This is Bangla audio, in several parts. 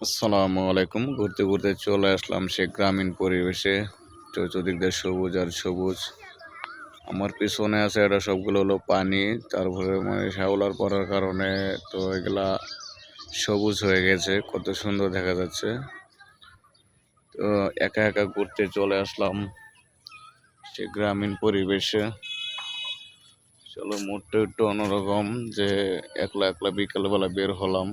আসসালামু আলাইকুম। ঘুরতে ঘুরতে চলে আসলাম সে গ্রামীণ পরিবেশে। চতুর্দিক দিয়ে সবুজ আর সবুজ। আমার পিছনে আছে এটা সবগুলো হলো পানি। তারপরে মানে শ্যাওলার পড়ার কারণে তো এগুলা সবুজ হয়ে গেছে। কত সুন্দর দেখা যাচ্ছে। তো একা একা ঘুরতে চলে আসলাম সে গ্রামীণ পরিবেশে। চলো, মুডটা একটু অন্যরকম যে একলা একলা বিকালবেলা বের হলাম।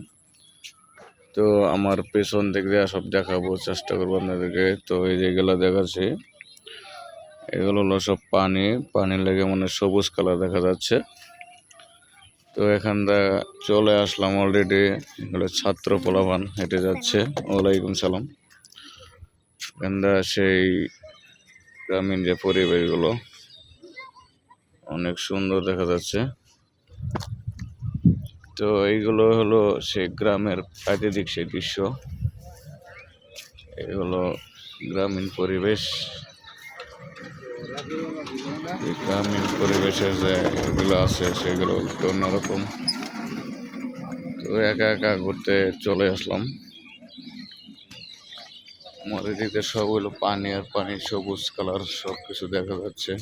তো আমার পেছন দিয়ে সব দেখাবো, চেষ্টা করব আপনাদেরকে। তো এই যেগুলো দেখাচ্ছি, এগুলো হলো সব পানি। পানি লেগে মানে সবুজ কালার দেখা যাচ্ছে। তো এখান চলে আসলাম অলরেডি এগুলো ছাত্র পোলাপান হেঁটে যাচ্ছে। ওয়ালাইকুম সালাম। এখান সেই গ্রামীণ যে পরিবেশগুলো, অনেক সুন্দর দেখা যাচ্ছে। তো এইগুলো হলো সে গ্রামের প্রাকৃতিক সেই দৃশ্য। এগুলো গ্রামীণ পরিবেশ। গ্রামীণ পরিবেশের যে এগুলো আছে সেগুলো একটু অন্যরকম। তো একা একা ঘুরতে চলে আসলাম। আমার এদিকে সব হলো পানি আর পানি, সবুজ কালার সব কিছু দেখা যাচ্ছে।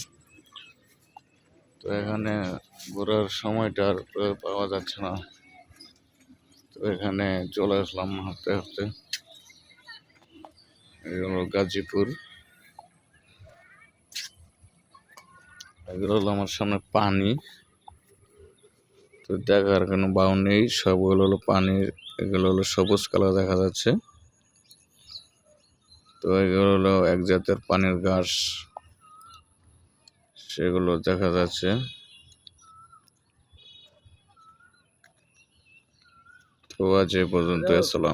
তো এখানে ঘোরার সময়টা আর পাওয়া যাচ্ছে না। তো এখানে চলে আসলাম হাঁটতে হাঁটতে। হলো গাজীপুর। এগুলো হলো আমার সামনে পানি। তো দেখার কোনো বাউ নেই, সবগুলো হলো পানির এগুলো হলো সবুজ কালার দেখা যাচ্ছে। তো এগুলো হলো এক জাতের পানির ঘাস, সেগুলো দেখা যাচ্ছে। তো আজ এ পর্যন্ত আসসালাম